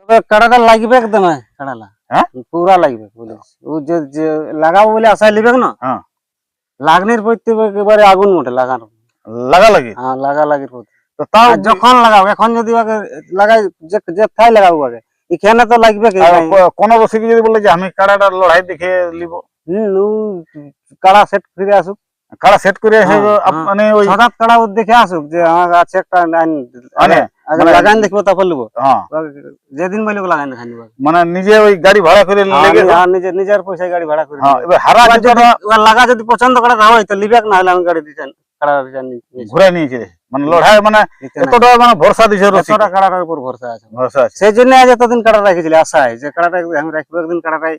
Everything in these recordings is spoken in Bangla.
তবে কাড়াটা লাগবে একদম কাড়ালা। হ্যাঁ? পুরা লাগবে বলিস ও যে যে লাগাবো বলে আশায় লিবে না? হ্যাঁ। লাগনির পড়তে একেবারে আগুন মোটে লাগানো লাগা লাগি? হ্যাঁ লাগা লাগির পড়তে তো তাও যখন লাগাবো এখন যদি আগে লাগাই যে যে থাই লাগাবো আগে এখানে তো লাগবে কি? কোন রসিক যদি বলে যে আমি কাড়াটা লড়াই দেখে লিব। হুম, কাড়া সেট ফিরে আসুক। কাড়া সেট করে। মানে ওই হঠাৎ কাড়া দেখে আসুক যে আমার আছে একটা লাইন মানে আগে লাগান দেখব তারপর লিবো যেদিন বলব লাগান দেখা নিবো নিজে ওই গাড়ি ভাড়া করে লেগে আর নিজের নিজের পয়সায় গাড়ি ভাড়া করে এবার হারা যদি লাগা যদি পছন্দ করে না হয় তো লিবে না হলে আমি গাড়ি ঘুরে নিয়েছে। মানে লড়াই মানে এতটা মানে ভরসা দিছে এতটা কাড়াটার উপর ভরসা আছে। ভরসা আছে। সেই জন্য আজ এতদিন কাড়া রাখেছিল আশায় যে কাড়াটা আমি রাখব একদিন কাড়াটাই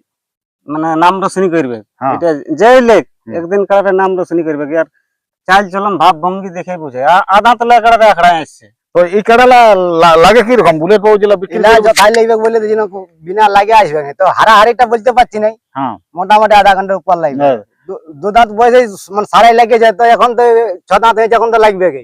মানে নাম রোশনি করবে। হ্যাঁ। এটা যেই লেখ একদিন কাড়াটার নাম রোশনি করবে আর চাল চলন ভাব ভঙ্গি দেখে বুঝে। আ- আধা তলে কাড়াটা আখড়া আসছে। তো এই কাড়ালা লাগে কি রকম বুলেট বাবু বিক্রি যথাই লাগবে বলে বিনা লাগে আসবে না। তো হারাহারিটা বলতে পারছি নাই। হ্যাঁ। মোটামুটি আধা ঘণ্টার উপর লাগবে। হ্যাঁ। দু- দু দাঁত বয়সে মানে সারাই লাগে যায় তো এখন তো ছ দাঁত হয়েছে এখন তো লাগবে কি?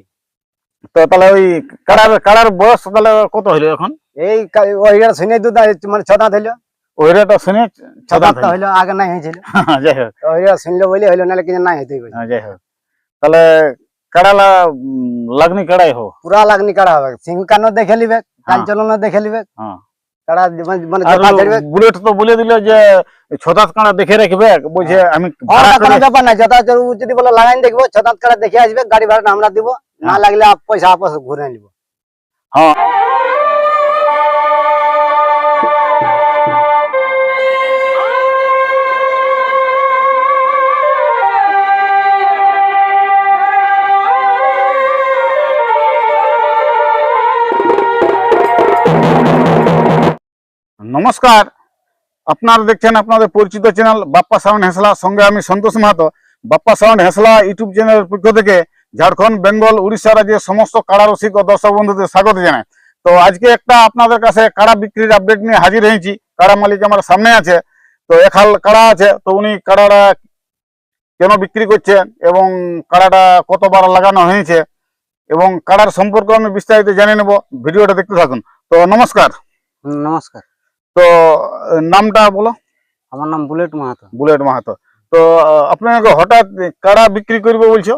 তো তাহলে ওই কাড়ার কাড়ার বয়স তাহলে কত হইল এখন? এই ওইটা শুনে দু দাঁত মানে ছ দাঁত হইল। ওইটা শুনে ছ দাঁতটা হইল আগে নাই হয়েছিল যাই হোক তো ওইটা শুনলো বলে হইল নাহলে কিছু নাই হইতে হ্যাঁ, যাই হোক তাহলে কাড়ালা উম, লাগনি কাড়াই হো পুরা লাগনি কাড়া হবে সিং কানো দেখে লিবে কান চলনও দেখে লিবে হ্যাঁ। কাড়া মানে- মানে আর জোতা ছেড়বে বুলেট তো বলে দিল যে ছদাত কাড়া দেখে রাখবে বলছে আমি ভাড়া ওটা কোনো করে- ব্যাপার নাই যথা যদি বলে লাগাই দেখব ছ দাঁত কাড়া দেখে আসবে গাড়ি ভাড়াটা আমরা দিব না হ্যাঁ। লাগলে আপ- পয়সা আপস ঘুরে নিব হ্যাঁ নমস্কার। আপনারা দেখছেন আপনাদের পরিচিত চ্যানেল বাপ্পা সাউন্ড হেসলা। সঙ্গে আমি সন্তোষ মাহাতো। বাপ্পা সাউন্ড হেসলা ইউটিউব চ্যানেলের পক্ষ থেকে ঝাড়খণ্ড, বেঙ্গল, উড়িষ্যা রাজ্যের সমস্ত কাড়া রসিক ও দর্শক বন্ধুদের স্বাগত জানাই। তো আজকে একটা আপনাদের কাছে কাড়া বিক্রির আপডেট নিয়ে হাজির হয়েছি। কাড়া মালিক আমার সামনে আছে। তো এখাল কাড়া আছে। তো উনি কাড়াটা কেন বিক্রি করছেন এবং কাড়াটা কতবার লাগানো হয়েছে এবং কাড়ার সম্পর্কে আমি বিস্তারিত জেনে নেব। ভিডিওটা দেখতে থাকুন। তো নমস্কার। নমস্কার। তো নামটা বলো। আমার নাম বুলেট মাহাতো। বুলেট মাহাতো। তো আপনাকে হঠাৎ কাড়া বিক্রি করবে বলছো?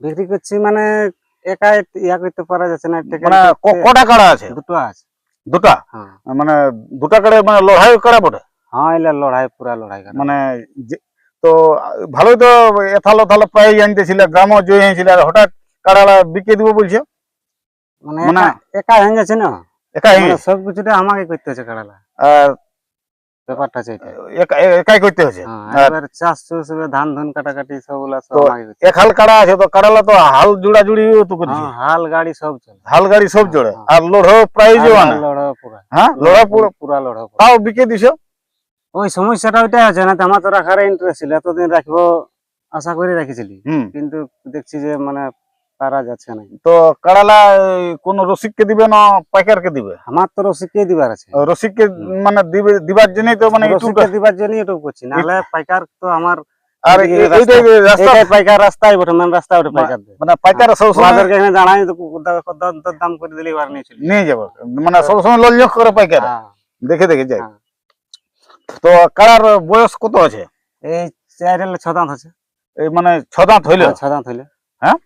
বিক্রি করছি মানে একা ইয়া করতে পারা যাচ্ছে না মানে কটা কাড়া আছে? দুটো আছে। দুটা? হ্যাঁ। মানে দুটা কাড়া মানে লড়াই কাড়া বটে? হ্যাঁ এলা লড়াই পুরা লড়াই মানে তো ভালোই তো এথালো তাহলে প্রায় জানতেছিল গ্রামও জয় হয়েছিল আর হঠাৎ কাড়াটা বিক্রি দিব বলছে? মানে মানে- একা- একা হয়ে যাচ্ছে না? একাই মানে সব কিছুটা আমাকে করতে হচ্ছে কাড়ালা আর ব্যাপারটা আছে একাই করতে হচ্ছে। হ্যাঁ আর এবার চাষ চুষ ধান ধান কাটাকাটি সবগুলা সব হাল কাড়া আছে তো কাড়ালা তো হাল জুড়া জুড়িও তো করছে। হ্যাঁ হাল গাড়ি সব চলে। হাল গাড়ি সব জোড়ে হ্যাঁ। আর লোড়ো হাল না লড়া পুরা। হ্যাঁ লোড়া পুরো। পুরা লড়া তাও বিকে দিছো? ওই সমস্যাটা ওইটাই আছে না আমার তো রাখার ইন্টারেস্ট ছিল এতদিন রাখব আশা করে রেখেছিলি। কিন্তু দেখছি যে মানে পারা যাচ্ছে না। তো কাড়ালা কোন রসিককে দিবে না পাইকারকে দিবে? আমার তো রসিককে দিবার আছে। রসিককে মানে দিবে দিবার জন্যই তো মানে রসিককে দিবার জন্য ইউটিউব করছি। নাহলে পাইকার তো আমার আর এইটাই রাস্তা পাইকার মেন পাইকার মানে পাইকার এখানে জানাই তো কত কত দাম করে দিলে এবার নিয়ে চলি। নিয়ে যাব। মানে সবসময় ললজক করে পাইকার। হ্যাঁ। দেখে দেখে যায়। হ্যাঁ। তো কাড়ার বয়স কত আছে? এই চার ছ দাঁত আছে। এই মানে ছ দাঁত হইল। হ্যাঁ, ছ দাঁত হইলে এই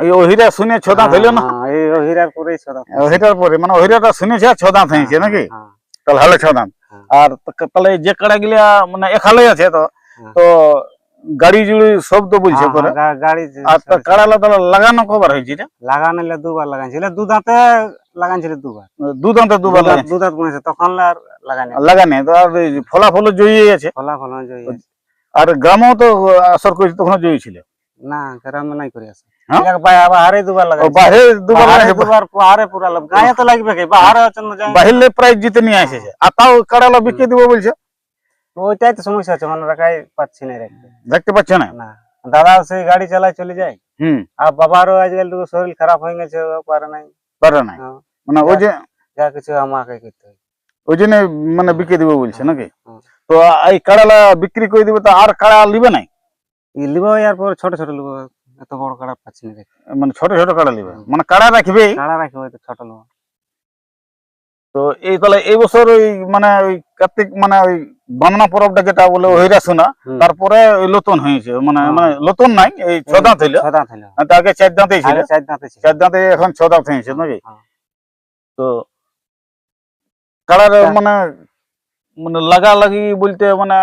ওহিরা শুনে ছ দাঁত হইল না? হ্যাঁ, এই হিরার পরেই ছ দাঁত ওহিটার পরে মানে ওহিরাটা শুনেছে ছ দাঁত হয়েছে নাকি? হ্যাঁ, তাহলে হলে ছ দাঁত হ্যাঁ। আর তাহলে যে কাড়া গিলা মানে এখালে আছে তো। তো গাড়ি জুড়ি তো বলছে করে গাড়ি আর তো কাড়ালা তাহলে লাগানো কবার হয়েছে এটা? লাগানো দুবার লাগাইছিল দু দাঁতে লাগাইছিল দুবার। দু দাঁতে দুবার দু দাঁত- তখন আর লাগানি লাগানে তো আর ফলাফল জয়ী আছে ফলাফল জয়ী। আর গ্রামেও তো আসর করেছে তখন জয়ী ছিল। না গ্রামে নাই করে আছে বাহারে দুবার ও লাগাইছে বাইরে দুবার বাহারে লাগাইছে। দুবার বাহারে পুরা লাভ গায়ে তো লাগবে কি বাহারে হচ্ছে না যায় বাহিরে প্রাইজ জিতে নিয়ে এসেছে আর তাও কাড়ালা বিক্রি দিব বলছে ওইটাই তো সমস্যা আছে মানে রাখাই পাচ্ছি না রাখতে দেখতে পাচ্ছে না না দাদা সেই গাড়ি চালায় চলে যায় হুম আর বাবারও আজকাল একটু শরীর খারাপ হয়ে গেছে ও পারে নাই পারে না হ্যাঁ। মানে ওই যে যা কিছু আমাকে করতে হয় ওই জন্য মানে বিক্রি দিব বলছে নাকি হুম। তো এই কাড়ালা বিক্রি করে দিবে তো আর কাড়া লিবে নাই ই লিবো এর পর ছোট ছোট লিবো এত বড় কাড়া পাচ্ছি না মানে ছোট ছোট কাড়া লিবে মানে কাড়া রাখবে? কাড়া রাখব হয়তো ছোট লিবো তো এই তাহলে এই বছর ওই মানে ওই কার্তিক মানে ওই বামনা পরবটা যেটা বলে হইরা শোনা তারপরে ওই লতন হয়েছে। মানে হ্যাঁ। মানে লতন নাই এই ছ দাঁত হইল। ছ দাঁত হইল। আগে চার দাঁতেই ছিল চার দাঁতে চার দাঁতে এখন ছ দাঁত হয়েছে নাকি? হ্যাঁ। তো কালার মানে মানে লাগা লাগি বলতে মানে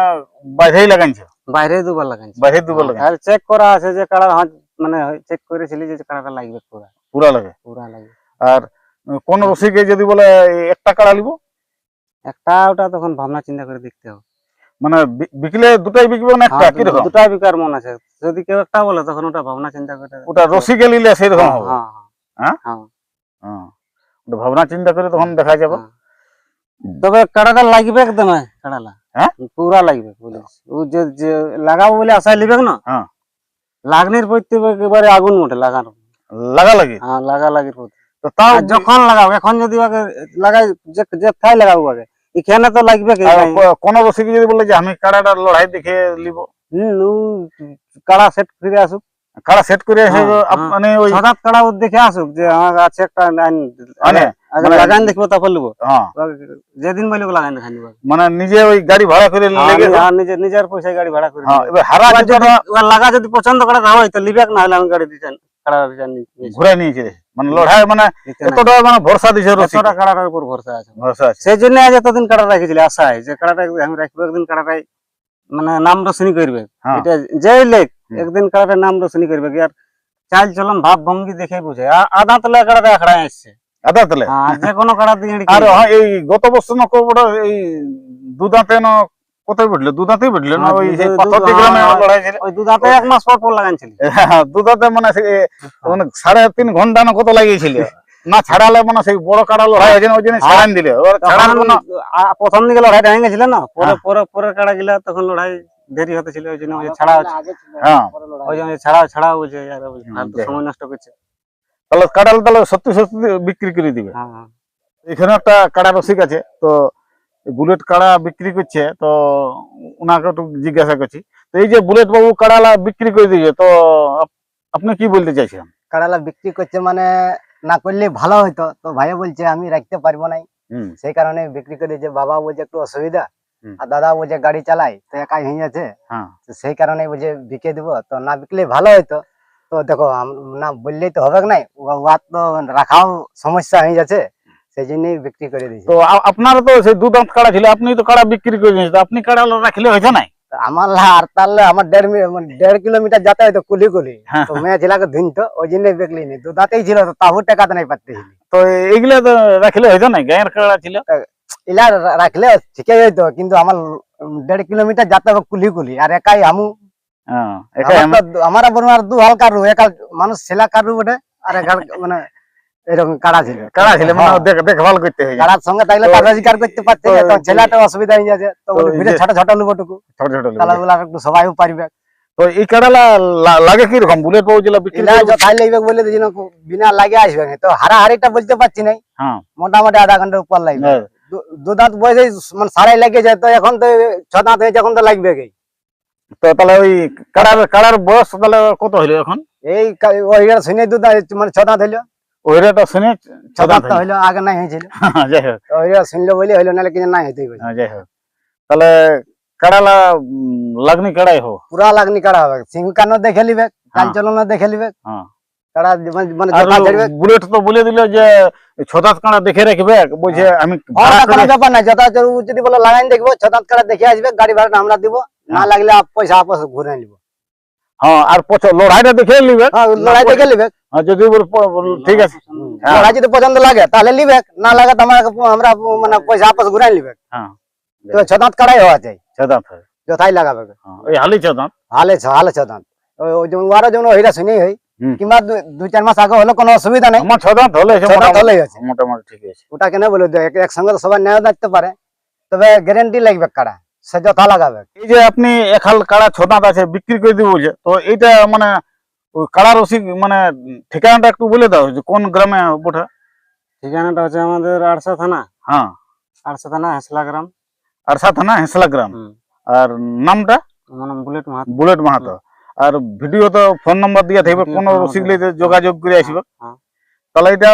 বাইরেই লাগাইছে? বাইরে দুবার লাগাইছে। বাইরে দুবার লাগাইছে। আর চেক করা আছে যে কাড়া হ্যাঁ, মানে চেক করেছিলি যে কাড়াটা লাগবে পুরা। পুরা লাগে? পুরা লাগবে আর কোন রসিকে যদি বলে একটা কাড়া নিব? একটা ওটা তখন ভাবনা চিন্তা করে দেখতে হবে। মানে বিকলে দুটাই বিকবে না একটা? হ্যাঁ, কীরকম দুটাই বিকার মন আছে। যদি কেউ একটা বলে তখন ওটা ভাবনা চিন্তা করে ওটা রসিকে নিলে সেরকম হ্যাঁ, হবে? হ্যাঁ, হ্যাঁ? হ্যাঁ, হ্যাঁ। ওটা ভাবনা চিন্তা করে তখন দেখা যাবে। তবে কাড়াটা লাগবে একদম কাড়ালা হ্যাঁ? পুরা লাগবে বলিস ও যে লাগাবো বলে আশায় লিবে না? হ্যাঁ। লাগনির প্রতি একেবারে আগুন মোটে লাগানো। লাগা লাগে হ্যাঁ লাগা লাগির পড়তে তো তাও যখন লাগাও এখন যদি ওকে লাগাই যে যে থাই লাগাবো আগে এখানে তো লাগবে কি? কোন বসে যদি বলে যে আমি কাড়াটা লড়াই দেখে লিব? হুম, কাড়া সেট ফিরে আসুক। কাড়া সেট করে এসে হ্যাঁ, হ্যাঁ। মানে ওই হঠাৎ কাড়া দেখে আসুক যে আমার আছে একটা লাইন মানে আগে মানে- দেখব তারপর লিবো হ্যাঁ। যেদিন বলি লাগাইন দেখাই মানে নিজে ওই গাড়ি ভাড়া করে লেগে আর নিজের নিজের পয়সায় গাড়ি ভাড়া করে হ্যাঁ এবার হারা যদি লাগা যদি পছন্দ করে হয় তো লিবেক না হলে আমি গাড়ি কাড়া ঘুরে নিয়েছে মানে লড়াই মানে এতটা মানে ভরসা দিছে রসিক। এতটা কাড়াটার উপর ভরসা আছে। ভরসা আছে। সেই জন্য আজ এতদিন কাড়া রেখেছিল আশায়। যে কাড়াটা আমি রাখব একদিন কাড়াটাই মানে নাম রোশনি করবে। হ্যাঁ। এটা যেই লেখ একদিন কাড়াটার নাম রোশনি করবে। আর চাল চলন ভাব ভঙ্গি দেখে বুঝে। আধা তলে কাড়াটা আখড়া আসছে। হ্যাঁ, যে কোনো কাড়া আর হ্যাঁ, এই গত বছর না কবড় এই দুদাঁতে না কোথায় বিটলে দুদাঁতেই বিটলে না? ওই দু- সেই দু- পাথরটি গ্রামে। ওই দুধাতে এক মাস পর পর লাগাইছিল মানে মানে সাড়ে তিন ঘণ্টা না কত লাগিয়েছিল? না ছাড়ালে মানে সেই বড় কাড়া লড়াই হয়েছে ওই জন্য ছাড়ান দিলে। ছাড়ান তখন প্রথম দিকে লড়াইটা হয়ে গেছিল না? পরে পরে পরে কাড়া গিলা তখন লড়াই দেরি হতে ছিল ওই জন্য ওই ছাড়া হ্যাঁ। ওই জন্য ছাড়া ছাড়া আর। সময় নষ্ট করছে। তাহলে কাড়াল তাহলে সত্যি সত্যি বিক্রি করে দিবে। হ্যাঁ হ্যাঁ। এখানে একটা কাড়া রসিক আছে তো বুলেট কাড়া বিক্রি করছে তো ওনাকে একটু জিজ্ঞাসা করছি। তো এই যে বুলেট বাবু কাড়ালা বিক্রি করে দিয়েছে তো আপনি কি বলতে চাইছেন? কাড়ালা বিক্রি করছে মানে না করলে ভালো হতো তো ভাইয়া বলছে আমি রাখতে পারব নাই। সেই কারণে বিক্রি করে দিয়েছে। বাবা বলছে একটু অসুবিধা। আর দাদা বলছে গাড়ি চালাই। তো একাই হয়ে যাচ্ছে হ্যাঁ। সেই কারণে বলছে বিকে দিব। তো না বিকলে ভালো হতো তো দেখো না বললেই তো হবে নাই। তো রাখাও সমস্যা হয়ে যাচ্ছে সেই জন্যই বিক্রি করে দিয়েছে। তো আপনার তো সেই দু দাঁত কাড়া ছিল আপনি তো কাড়া বিক্রি করে দিয়েছেন। আপনি কাড়া রাখলে হয়েছে নাই? আমার আর তাহলে আমার দেড় মানে দেড় কিলোমিটার যেতে হতো কুলি কুলি। হ্যাঁ। তো মেয়ে ছেলেকে ধুনতো ওই জন্যই বিকলি নি। দু ছিল তো তাহু টাকাতে নাই পারতেছিলি তো এইগুলা তো রাখলে হয়েছে নাই গায়ের কাড়া ছিল? ইলা রাখলে ঠিকই হইতো কিন্তু আমার দেড় কিলোমিটার যেতে হবে কুলি কুলি আর একাই আমু। হ্যাঁ আমার আমার দু হাল কারু একাল মানুষ ছেলা কারু বটে আর মানে এরকম কাড়া ছিল। কাড়া ছিল মানে। দেখভাল করতে হয়েছে কাড়ার সঙ্গে থাকলে তো- তার করতে পারছে তো তো ছেলেটা অসুবিধা হয়ে যাচ্ছে তো তো বলে এই ভিড়ে ছোট ছোট লুবোটুকু। ছোট ছোট তাহলে একটু সবাইও পারবে। তো এই কাড়ালা লাগে কি রকম বুলেট বাবু যেগুলা বিক্রি ইলা যথাই লাগবে বলে দিন বিনা লাগে আসবে না। তো হারাহারিটা বলতে পারছি নাই। মোটামুটি আধা ঘণ্টার উপর লাগবে। হ্যাঁ। দু- দু দাঁত বয়সে মানে সারাই লেগে যায় তো এখন তো ছ দাঁত হয়েছে এখন তো লাগবে কি? তো তাহলে ওই কাড়ার কাড়ার বয়স তাহলে কত হইল এখন? এই ওই শুনে দু দাঁত মানে ছ দাঁত হইল। ওই রেটা শুনে ছ দাঁত তো হইল আগে নাই হয়েছিল যাই হোক। তো ওই শুনলো বলে হইল নাহলে কিন্তু নাই হইতে হ্যাঁ, যাই হোক। তাহলে কাড়ালা উম, লাগনি কাড়াই হো পুরা লাগনি কাড়া হবে। সিং কানো দেখে লিবে কাল হ্যাঁ। চলন দেখে লিবে। হ্যাঁ। কাড়া মানে- মানে আর জোতা ঝাড়বে বুলেট তো বলে দিল যে ছদাত কাড়া দেখে রাখবে। বলছে আমি ভাড়া ওটা কোনো করে- ব্যাপার নাই। যথা যদি বলে লাগাই দেখব ছ দাঁত কাড়া দেখে আসবে গাড়ি ভাড়াটা আমরা দিব। না হ্যাঁ। লাগলে আপ- পয়সা আপস ঘুরে নিব। হ্যাঁ আর পছ লড়াইটা দেখে নিবে হ্যাঁ লড়াই দেখে লিবে। আর যদি বল- ঠিক আছে। হ্যাঁ। যদি পছন্দ লাগে তাহলে লিবে না লাগে তো আমরা আমরা মানে পয়সা আপস ঘুরাই লিবে হ্যাঁ। তো ছ দাঁত কাড়াই হওয়া চাই। ছদাত। হয় যথাই লাগাবে। ওই হালি ছদাত। হালে ছ হালে ছ দাঁত ওই- ওই যেমন ওয়ারও যেমন ওইটা শুনেই কিংবা দুই চার মাস আগে হলে কোনো অসুবিধা নাই। আমার ছদাত হলে ছ দাঁত হলেই আছে মোটামুটি ঠিক আছে। ওটা কেন বলে দেয় এক- একসঙ্গে তো সবাই নেওয়া পারে। তবে গ্যারেন্টি লাগবে কাড়া। সে যথা লাগাবে। এই যে আপনি একাল কাড়া ছদাত আছে বিক্রি করে দিব বলছে। তো এইটা মানে ওই কাড়া রসিক মানে ঠিকানাটা একটু বলে দাও যে কোন গ্রামে বটে। ঠিকানাটা হচ্ছে আমাদের আড়সা থানা। হ্যাঁ। আড়সা থানা হেসলা গ্রাম। আরসা থানা হেসলা গ্রাম। আর নামটা? বুলেট মাহাত। বুলেট মাহাতো। আর ভিডিও তো ফোন নাম্বার দিয়ে থাকবে কোন রসিক। লইতে যোগাযোগ করে আসবে। হ্যাঁ। তাহলে এটা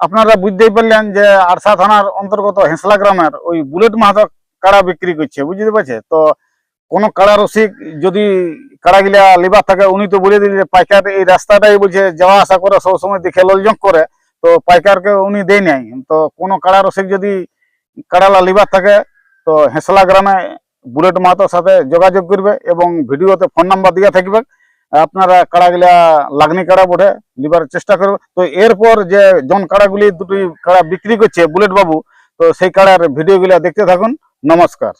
আপনারা বুঝতেই পারলেন যে আরসা থানার অন্তর্গত হেঁসলা গ্রামের ওই বুলেট মাহাতো কাড়া বিক্রি করছে বুঝতে পারছে? তো কোন কাড়া রসিক যদি কাড়াগিলা লিবার থাকে, উনি তো বলে দিল পাইকার এই রাস্তাটাই বলছে, যাওয়া আসা করে সবসময় দেখে ললজং করে, তো পাইকারকে উনি দেয় নাই। তো কোনো কাড়া রসিক যদি কাড়ালা লিবার থাকে, তো হেঁসলা গ্রামে বুলেট মাহাতোর সাথে যোগাযোগ করবে এবং ভিডিওতে ফোন নাম্বার দিয়ে থাকবে। আপনারা কাড়াগুলা লাগনি কাড়া বটে, লিবার চেষ্টা করবে। তো এরপর যে জন কাড়াগুলি দুটি কাড়া বিক্রি করছে বুলেট বাবু, তো সেই কাড়ার ভিডিওগুলা দেখতে থাকুন। নমস্কার।